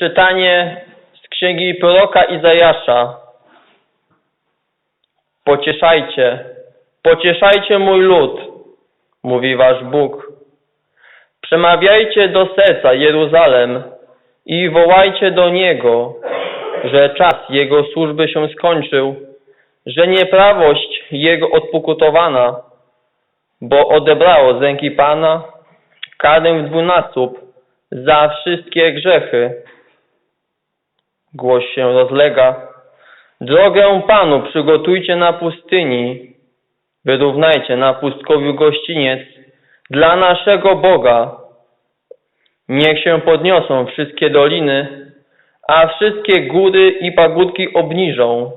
Czytanie z księgi proroka Izajasza. Pocieszajcie, pocieszajcie mój lud, mówi wasz Bóg. Przemawiajcie do serca Jeruzalem i wołajcie do Niego, że czas Jego służby się skończył, że nieprawość Jego odpokutowana, bo odebrało z ręki Pana karę w za wszystkie grzechy. Głos się rozlega. Drogę Panu przygotujcie na pustyni, wyrównajcie na pustkowiu gościniec dla naszego Boga. Niech się podniosą wszystkie doliny, a wszystkie góry i pagórki obniżą.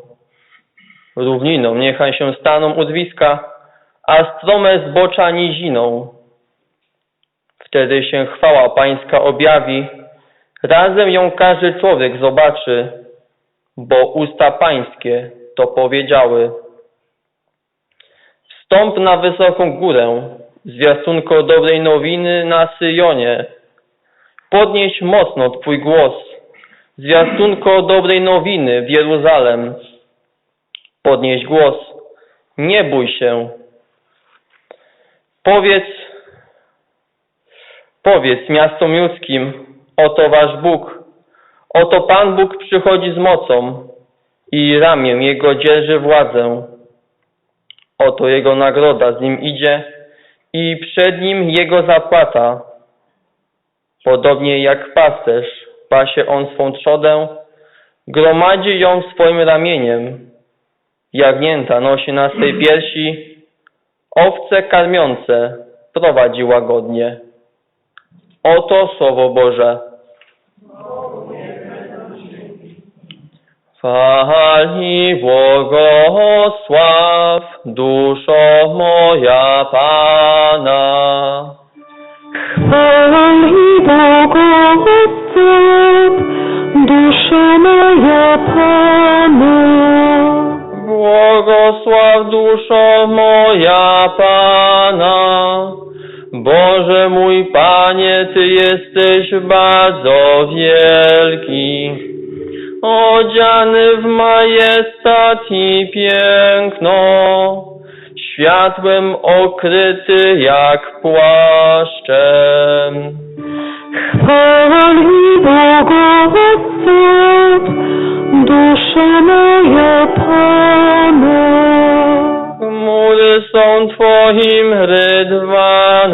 Równiną niechaj się staną udwiska, a strome zbocza niziną. Wtedy się chwała Pańska objawi, razem ją każdy człowiek zobaczy, bo usta Pańskie to powiedziały. Wstąp na wysoką górę, zwiastunko dobrej nowiny na Syjonie. Podnieś mocno Twój głos, zwiastunko dobrej nowiny w Jeruzalem. Podnieś głos, nie bój się. Powiedz, powiedz miastom judzkim, oto wasz Bóg, oto Pan Bóg przychodzi z mocą i ramię Jego dzierży władzę. Oto Jego nagroda z Nim idzie i przed Nim Jego zapłata. Podobnie jak pasterz pasie On swą trzodę, gromadzi ją swoim ramieniem. Jagnięta nosi na swej piersi, owce karmiące prowadzi łagodnie. Oto Słowo Boże. Chwali błogosław duszo moja Pana. Chwali błogosław, dusza moja Pana. Błogosław duszo moja Pana. Boże mój Panie, Ty jesteś bardzo wielki. Odziany w majestat i piękno, światłem okryty jak płaszczem. Chwali błogosław, dusza moja Pana. Chmury są Twoim rydwanem,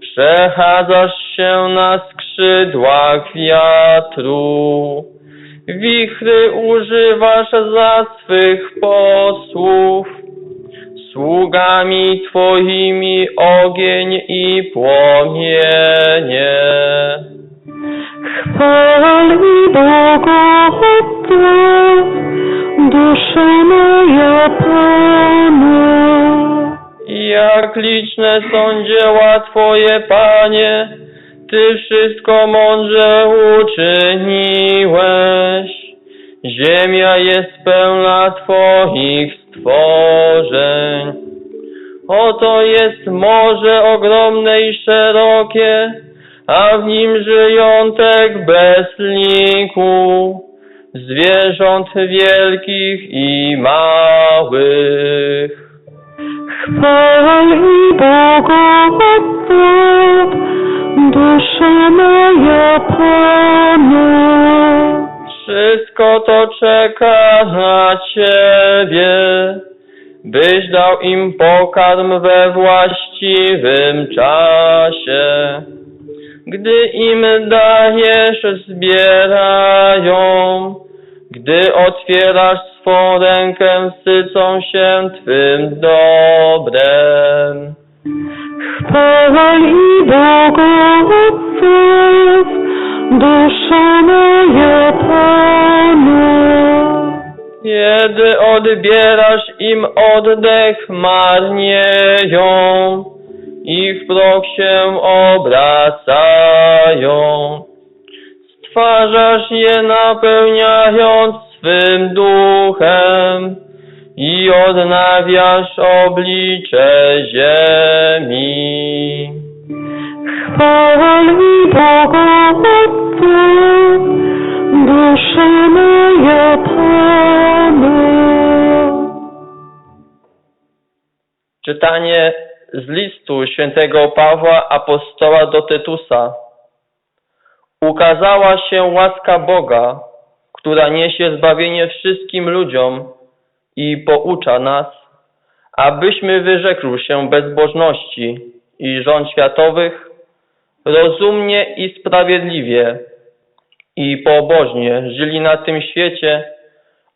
przechadzasz się na skrzydłach wiatru. Wichry używasz za swych posłów, sługami Twoimi ogień i płomienie. Chwali błogosław, dusza moja Pana. Jak liczne są dzieła Twoje, Panie, Ty wszystko mądrze uczyniłeś. Ziemia jest pełna Twoich stworzeń. Oto jest morze ogromne i szerokie, a w nim żyjątek bez liku, zwierząt wielkich i małych. Chwali błogosław, dusza moja Pana. Wszystko to czeka na Ciebie, byś dał im pokarm we właściwym czasie. Gdy im dajesz, zbierają, gdy otwierasz swą rękę, sycą się Twym dobrem. Chwali błogosław, dusza moja Pana. Kiedy odbierasz im oddech, marnieją i w proch się obracają. Stwarzasz je napełniając swym duchem i odnawiasz oblicze ziemi. Chwali błogosław, dusza moja Pana. Czytanie z listu świętego Pawła apostoła do Tytusa. Ukazała się łaska Boga, która niesie zbawienie wszystkim ludziom i poucza nas, abyśmy wyrzekli się bezbożności i rząd światowych, rozumnie i sprawiedliwie i pobożnie żyli na tym świecie,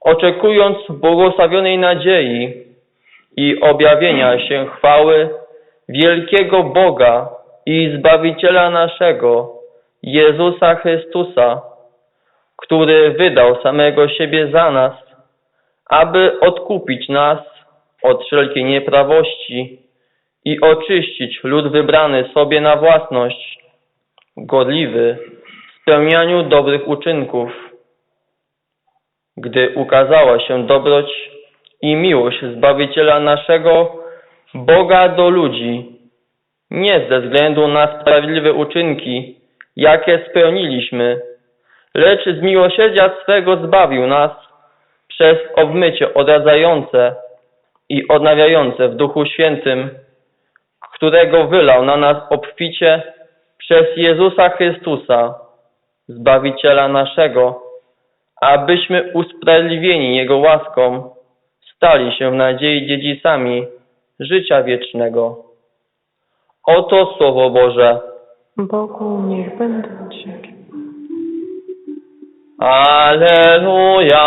oczekując błogosławionej nadziei, i objawienia się chwały wielkiego Boga i Zbawiciela naszego, Jezusa Chrystusa, który wydał samego siebie za nas, aby odkupić nas od wszelkiej nieprawości i oczyścić lud wybrany sobie na własność, godliwy w spełnianiu dobrych uczynków. Gdy ukazała się dobroć i miłość Zbawiciela naszego Boga do ludzi, nie ze względu na sprawiedliwe uczynki, jakie spełniliśmy, lecz z miłosierdzia swego zbawił nas przez obmycie odradzające i odnawiające w Duchu Świętym, którego wylał na nas obficie przez Jezusa Chrystusa, Zbawiciela naszego, abyśmy usprawiedliwieni Jego łaską stali się w nadziei dziedzicami życia wiecznego. Oto Słowo Boże. Bogu niech będą dzięki. Aleluja,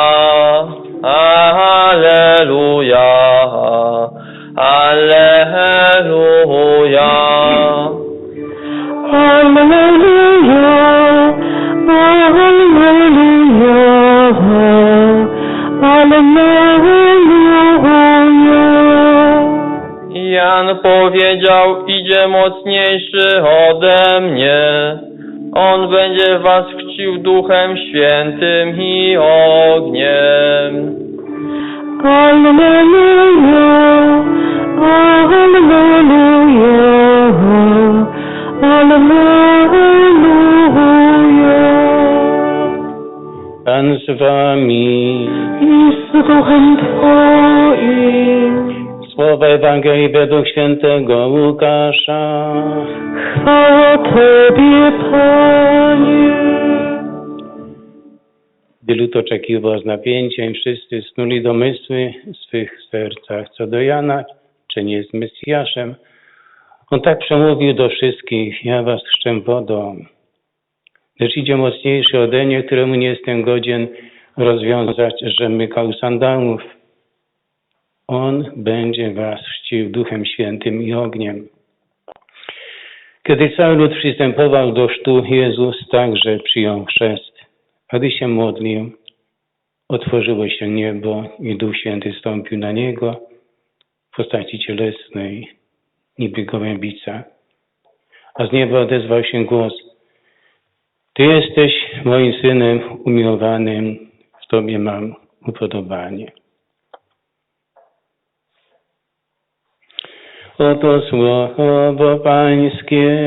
Aleluja, Aleluja. Alleluja, Alleluja, Alleluja. Jan powiedział, idzie mocniejszy ode mnie. On będzie was chcił duchem świętym i ogniem. Alleluja, Alleluja, Alleluja. Pan z wami. I z duchem Twoim. Słowa Ewangelii według świętego Łukasza. Chwała Tobie, Panie. Gdy lud oczekiwał z napięciem, wszyscy snuli domysły w swych sercach co do Jana, czy nie jest Mesjaszem. On tak przemówił do wszystkich, ja was chrzczę wodą, lecz idzie mocniejszy ode mnie, któremu nie jestem godzien rozwiązać rzemykał sandałów. On będzie was chrzcił Duchem Świętym i ogniem. Kiedy cały lud przystępował do sztu, Jezus także przyjął chrzest. A gdy się modlił, otworzyło się niebo i Duch Święty stąpił na niego w postaci cielesnej, niby gołębica. A z nieba odezwał się głos: Ty jesteś moim synem umiłowanym, w Tobie mam upodobanie. Oto słowo Pańskie.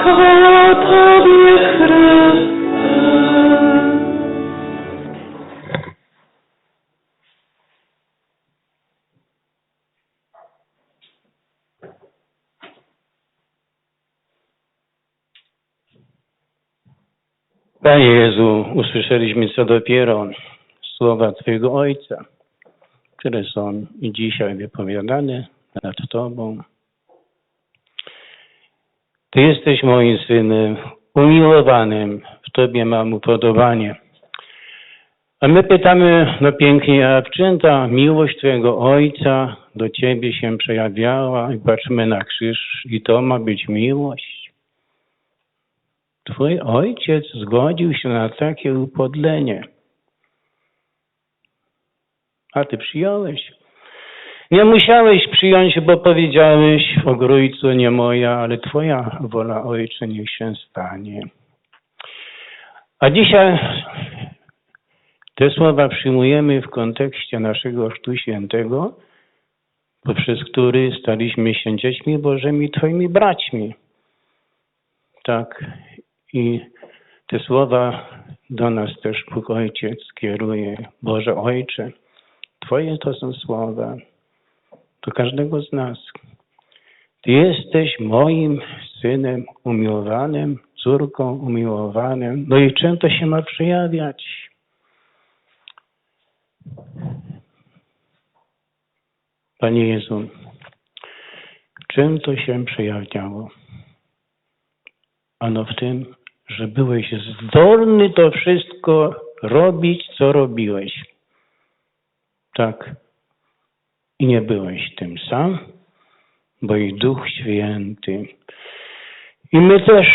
Chwała Tobie, Chryste. Panie Jezu, usłyszeliśmy co dopiero słowa Twojego Ojca, które są dzisiaj wypowiadane nad Tobą. Ty jesteś moim synem, umiłowanym, w Tobie mam upodobanie. A my pytamy, no pięknie, a w czym ta miłość Twojego Ojca do Ciebie się przejawiała? I patrzymy na krzyż i to ma być miłość. Twój ojciec zgodził się na takie upodlenie. A ty przyjąłeś. Nie musiałeś przyjąć, bo powiedziałeś, ogrójcu nie moja, ale twoja wola, ojcze, niech się stanie. A dzisiaj te słowa przyjmujemy w kontekście naszego Chrztu Świętego, poprzez który staliśmy się dziećmi Bożymi, Twoimi braćmi. Tak. I te słowa do nas też Bóg Ojciec kieruje. Boże Ojcze, Twoje to są słowa do każdego z nas. Ty jesteś moim synem umiłowanym, córką umiłowanym. No i czym to się ma przejawiać? Panie Jezu, czym to się przejawiało? Ano w tym, że byłeś zdolny to wszystko robić, co robiłeś. Tak. I nie byłeś tym sam, bo i Duch Święty. I my też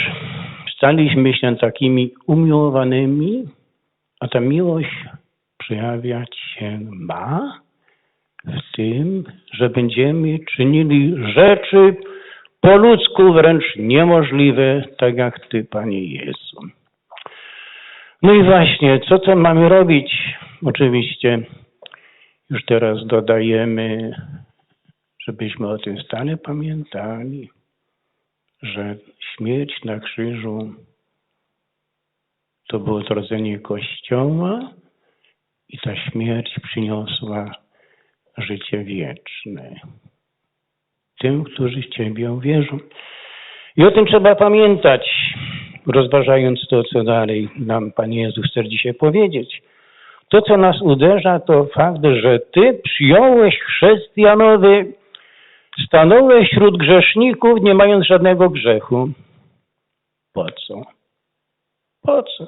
staliśmy się takimi umiłowanymi, a ta miłość przejawiać się ma w tym, że będziemy czynili rzeczy po ludzku wręcz niemożliwe, tak jak Ty, Panie Jezu. No i właśnie, co to mamy robić? Oczywiście już teraz dodajemy, żebyśmy o tym stale pamiętali, że śmierć na krzyżu to było odrodzenie Kościoła i ta śmierć przyniosła życie wieczne tym, którzy w Ciebie uwierzą. I o tym trzeba pamiętać, rozważając to, co dalej nam Pan Jezus chce dzisiaj powiedzieć. To, co nas uderza, to fakt, że Ty przyjąłeś chrześcijanowy, stanąłeś wśród grzeszników, nie mając żadnego grzechu. Po co? Po co?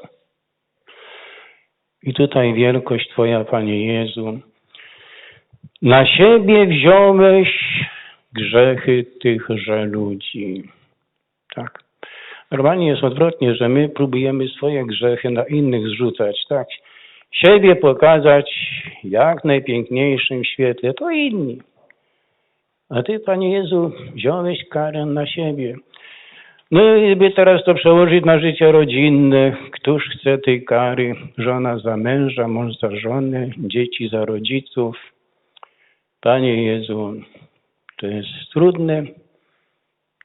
I tutaj wielkość Twoja, Panie Jezu, na siebie wziąłeś grzechy tychże ludzi. Tak. Normalnie jest odwrotnie, że my próbujemy swoje grzechy na innych zrzucać, tak? Siebie pokazać jak najpiękniejszym świetle, to inni. A Ty, Panie Jezu, wziąłeś karę na siebie. No i by teraz to przełożyć na życie rodzinne, któż chce tej kary? Żona za męża, mąż za żonę, dzieci za rodziców. Panie Jezu, to jest trudne,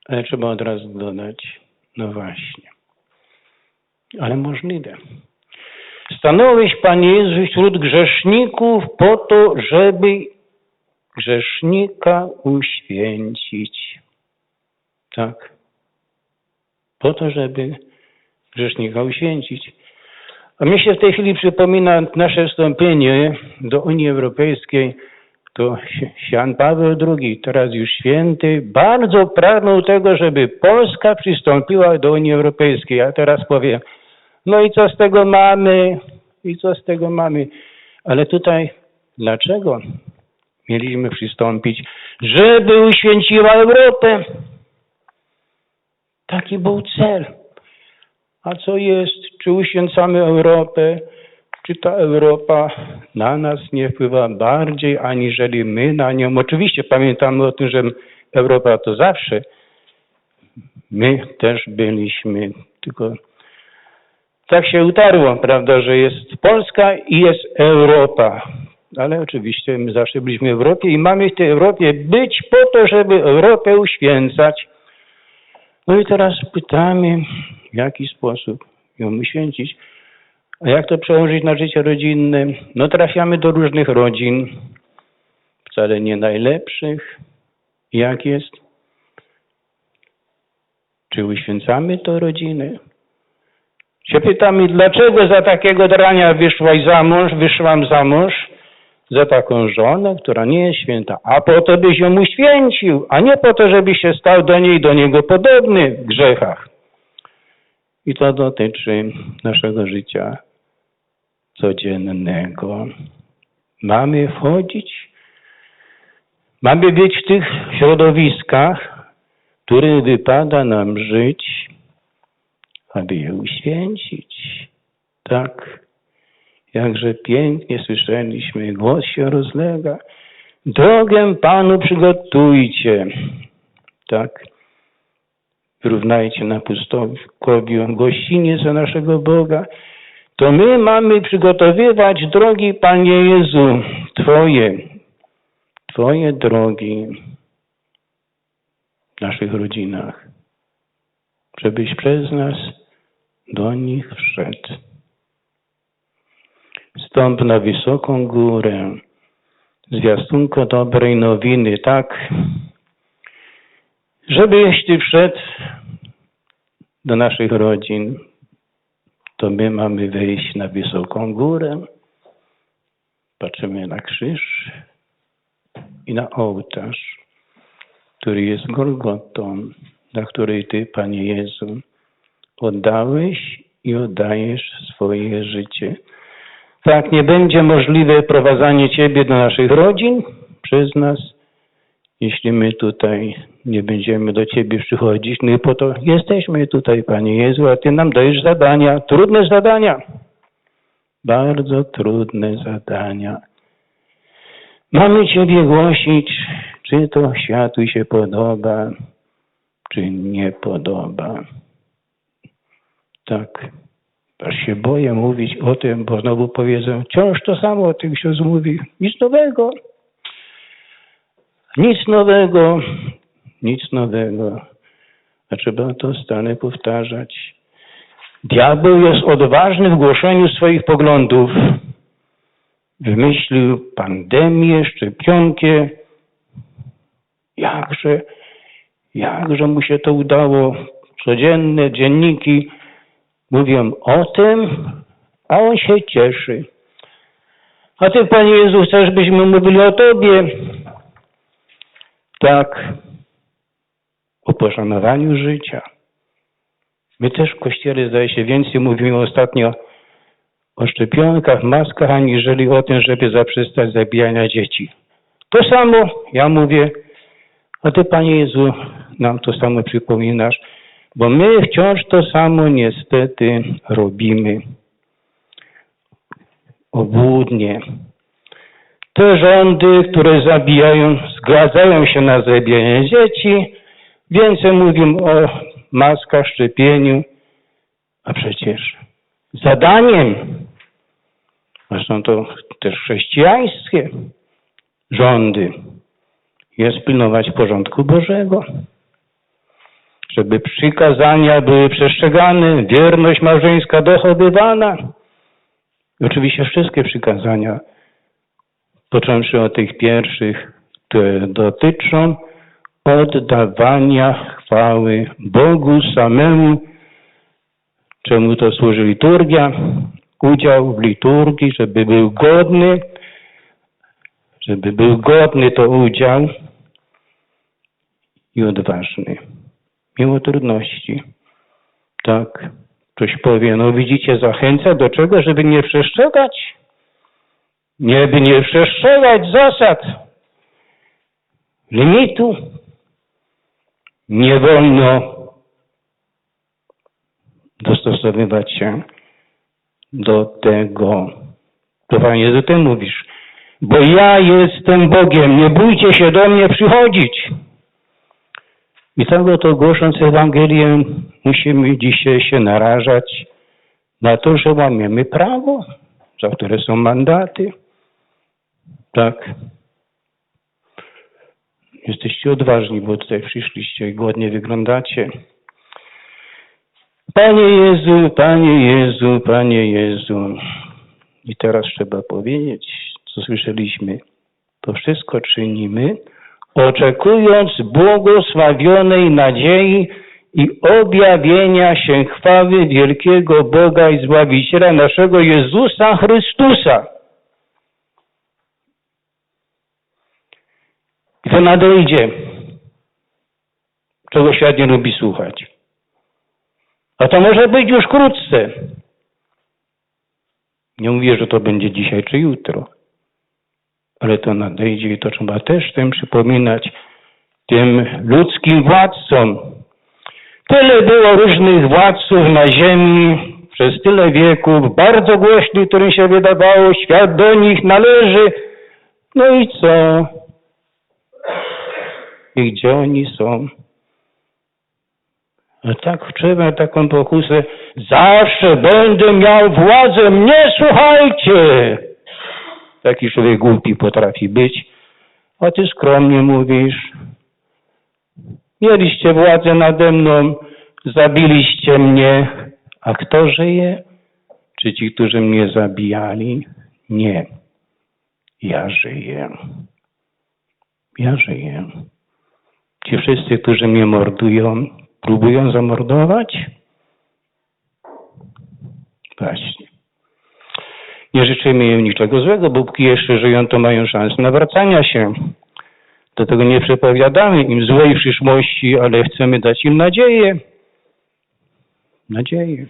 ale trzeba od razu dodać, no właśnie, ale możliwe. Stanąłeś, Panie Jezu, wśród grzeszników po to, żeby grzesznika uświęcić. Tak. Po to, żeby grzesznika uświęcić. A mnie się w tej chwili przypomina nasze wstąpienie do Unii Europejskiej, to Jan Paweł II, teraz już święty, bardzo pragnął tego, żeby Polska przystąpiła do Unii Europejskiej. A teraz powiem, no i co z tego mamy? I co z tego mamy? Ale tutaj, dlaczego mieliśmy przystąpić? Żeby uświęciła Europę. Taki był cel. A co jest? Czy uświęcamy Europę? Czy ta Europa na nas nie wpływa bardziej, aniżeli my na nią? Oczywiście pamiętamy o tym, że Europa to zawsze. My też byliśmy, tylko tak się utarło, prawda, że jest Polska i jest Europa. Ale oczywiście my zawsze byliśmy w Europie i mamy w tej Europie być po to, żeby Europę uświęcać. No i teraz pytamy, w jaki sposób ją uświęcić. A jak to przełożyć na życie rodzinne? No trafiamy do różnych rodzin, wcale nie najlepszych. Jak jest? Czy uświęcamy to rodzinę? Się pytamy, dlaczego za takiego drania wyszłaś za mąż, wyszłam za mąż, za taką żonę, która nie jest święta, a po to byś ją uświęcił, a nie po to, żeby się stał do niej, do niego podobny w grzechach. I to dotyczy naszego życia codziennego. Mamy wchodzić, mamy być w tych środowiskach, w których wypada nam żyć, aby je uświęcić. Tak, jakże pięknie słyszeliśmy, głos się rozlega. Drogę Panu przygotujcie. Tak, wyrównajcie na pustkowiu gościnie za naszego Boga. To my mamy przygotowywać drogi, Panie Jezu, Twoje, Twoje drogi w naszych rodzinach, żebyś przez nas do nich wszedł. wstąp na wysoką górę. Zwiastunko dobrej nowiny, tak? Żebyś Ty wszedł do naszych rodzin, to my mamy wejść na wysoką górę. Patrzymy na krzyż i na ołtarz, który jest Golgotą, na której Ty, Panie Jezu, oddałeś i oddajesz swoje życie. Tak, nie będzie możliwe prowadzenie Ciebie do naszych rodzin przez nas, jeśli my tutaj nie będziemy do Ciebie przychodzić. No i po to jesteśmy tutaj, Panie Jezu, a Ty nam dajesz zadania, trudne zadania. Bardzo trudne zadania. Mamy Ciebie głosić, czy to światu się podoba, czy nie podoba. Tak. Aż się boję mówić o tym, bo znowu powiedzą, wciąż to samo o tym ksiądz mówi. Nic nowego. Nic nowego. Nic nowego. A trzeba to stale powtarzać. Diabeł jest odważny w głoszeniu swoich poglądów. Wymyślił pandemię, szczepionkę. Jakże, jakże mu się to udało. Codzienne dzienniki mówią o tym, a on się cieszy. A ty, Panie Jezu, chcesz, byśmy mówili o Tobie? Tak, o poszanowaniu życia. My też w Kościele, zdaje się, więcej mówimy ostatnio o szczepionkach, maskach, aniżeli o tym, żeby zaprzestać zabijania dzieci. To samo ja mówię, a Ty, Panie Jezu, nam to samo przypominasz, bo my wciąż to samo niestety robimy. Obłudnie. Te rządy, które zabijają, zgadzają się na zabijanie dzieci, więcej mówią o maskach, szczepieniu, a przecież zadaniem, zresztą to też chrześcijańskie rządy, jest pilnować porządku Bożego żeby przykazania były przestrzegane, wierność małżeńska dochowywana. I oczywiście wszystkie przykazania, począwszy od tych pierwszych, które dotyczą oddawania chwały Bogu samemu, czemu to służy liturgia, udział w liturgii, żeby był godny, żeby był godny to udział i odważny mimo trudności. Tak, ktoś powie, no widzicie, zachęca do czego, żeby nie przestrzegać? Nie, by nie przestrzegać zasad limitu. Nie wolno dostosowywać się do tego. To Panie, do tym mówisz. Bo ja jestem Bogiem, nie bójcie się do mnie przychodzić. I cały to głosząc Ewangelię musimy dzisiaj się narażać na to, że łamiemy prawo, za które są mandaty. Tak. Jesteście odważni, bo tutaj przyszliście i godnie wyglądacie. Panie Jezu, Panie Jezu, Panie Jezu. I teraz trzeba powiedzieć, co słyszeliśmy. To wszystko czynimy, oczekując błogosławionej nadziei i objawienia się chwały wielkiego Boga i Zbawiciela naszego Jezusa Chrystusa. I to nadejdzie, czego świat nie lubi słuchać. A to może być już wkrótce. Nie mówię, że to będzie dzisiaj czy jutro ale to nadejdzie i to trzeba też tym przypominać tym ludzkim władcom. Tyle było różnych władców na ziemi przez tyle wieków, bardzo głośnych, którym się wydawało, świat do nich należy. No i co? I gdzie oni są? A tak trzeba taką pokusę, zawsze będę miał władzę, mnie słuchajcie! Taki człowiek głupi potrafi być, a ty skromnie mówisz. Mieliście władzę nade mną, zabiliście mnie, a kto żyje? Czy ci, którzy mnie zabijali? Nie. Ja żyję. Ja żyję. Ci wszyscy, którzy mnie mordują, próbują zamordować? Właśnie. Nie życzymy im niczego złego, póki jeszcze żyją, to mają szansę nawracania się. Do tego nie przepowiadamy im złej przyszłości, ale chcemy dać im nadzieję. Nadzieję.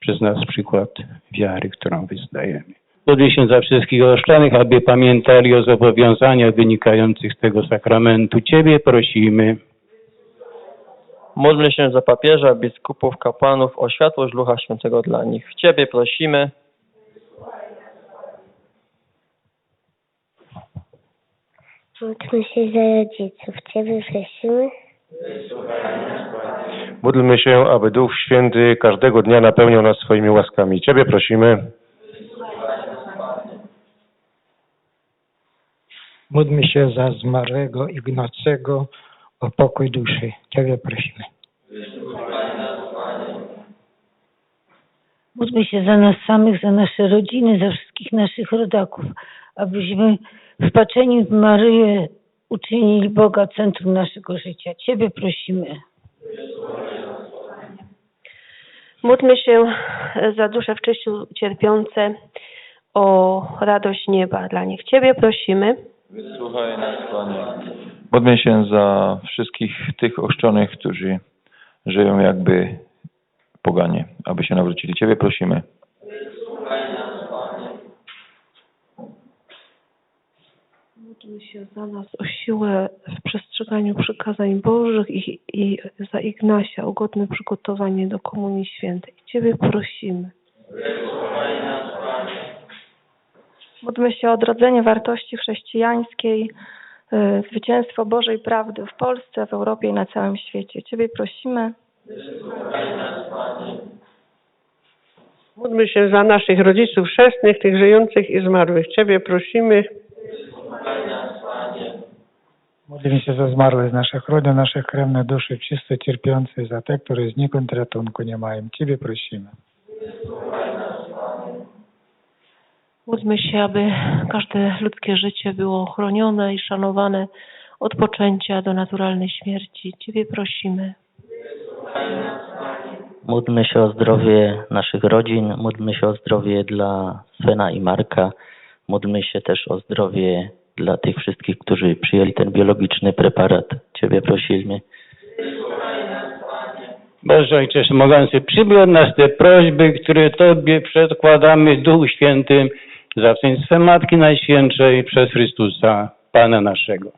Przez nas przykład wiary, którą wyznajemy. Modlę się za wszystkich ochrzczonych, aby pamiętali o zobowiązaniach wynikających z tego sakramentu. Ciebie prosimy. Módlmy się za papieża, biskupów, kapłanów, o światłość Ducha Świętego dla nich. Ciebie prosimy. Módlmy się za rodziców. Ciebie prosimy. Módlmy się, aby Duch Święty każdego dnia napełniał nas swoimi łaskami. Ciebie prosimy. Módlmy się za zmarłego Ignacego o pokój duszy. Ciebie prosimy. Módlmy się za nas samych, za nasze rodziny, za wszystkich naszych rodaków, abyśmy wpatrzeni w Maryję uczynili Boga centrum naszego życia. Ciebie prosimy. Módlmy się za dusze w czyściu cierpiące o radość nieba dla nich. Ciebie prosimy. Wysłuchaj nas, Panie. Módlmy się za wszystkich tych ochrzczonych, którzy żyją jakby poganie, aby się nawrócili. Ciebie prosimy. Się za nas o siłę w przestrzeganiu przykazań Bożych i, i za Ignasia o godne przygotowanie do Komunii Świętej. Ciebie prosimy. Módlmy się o odrodzenie wartości chrześcijańskiej, y, zwycięstwo Bożej prawdy w Polsce, w Europie i na całym świecie. Ciebie prosimy. Módlmy się za naszych rodziców chrzestnych, tych żyjących i zmarłych. Ciebie prosimy. Módlmy się za zmarłych z naszych rodzin, naszych krewnych duszy, wszyscy cierpiący, za te, które znikąd ratunku nie mają. Ciebie prosimy. Módlmy się, aby każde ludzkie życie było chronione i szanowane od poczęcia do naturalnej śmierci. Ciebie prosimy. Módlmy się o zdrowie naszych rodzin, módlmy się o zdrowie dla Svena i Marka, módlmy się też o zdrowie dla tych wszystkich, którzy przyjęli ten biologiczny preparat. Ciebie prosimy. Boże Ojcze Mogący, przyjmij od nas te prośby, które Tobie przedkładamy Duchu Świętym za Matki Najświętszej przez Chrystusa, Pana naszego.